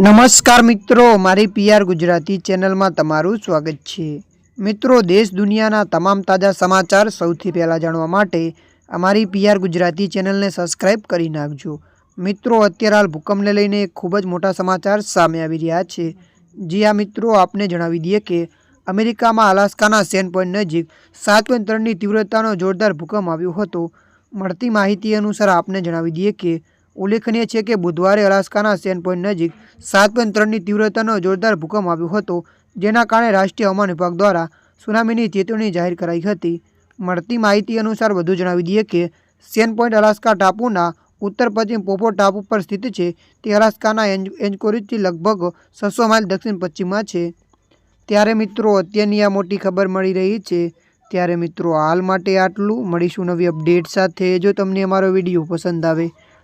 નમસ્કાર મિત્રો, મારી પીઆર ગુજરાતી ચેનલમાં તમારું સ્વાગત છે. મિત્રો, દેશ દુનિયાના તમામ તાજા સમાચાર સૌથી પહેલાં જાણવા માટે અમારી પીઆર ગુજરાતી ચેનલને સબસ્ક્રાઈબ કરી નાખજો. મિત્રો, અત્યારે હાલ ભૂકંપને લઈને ખૂબ જ મોટા સમાચાર સામે આવી રહ્યા છે. જી આ મિત્રો, આપને જણાવી દઈએ કે અમેરિકામાં અલાસ્કાના સેન પોઈન્ટ નજીક સાત પોઈન્ટ ત્રણની તીવ્રતાનો જોરદાર ભૂકંપ આવ્યો હતો. મળતી માહિતી અનુસાર આપને જણાવી દઈએ કે ઉલ્લેખનીય છે કે બુધવારે અલાસ્કાના સેન પોઈન્ટ નજીક સાત પોઈન્ટ ત્રણની તીવ્રતાનો જોરદાર ભૂકંપ આવ્યો હતો, જેના કારણે રાષ્ટ્રીય હવામાન વિભાગ દ્વારા સુનામીની ચેતવણી જાહેર કરાઈ હતી. મળતી માહિતી અનુસાર વધુ જણાવી દઈએ કે સેન પોઈન્ટ અલાસ્કા ટાપુના ઉત્તર પશ્ચિમ પોપો ટાપુ પર સ્થિત છે. તે અલાસ્કાના એન્જ એન્જકોરિજથી લગભગ છસો માઇલ દક્ષિણ પશ્ચિમમાં છે. ત્યારે મિત્રો, અત્યારની આ મોટી ખબર મળી રહી છે. ત્યારે મિત્રો, હાલ માટે આટલું. મળીશું નવી અપડેટ સાથે. જો તમને અમારો વીડિયો પસંદ આવે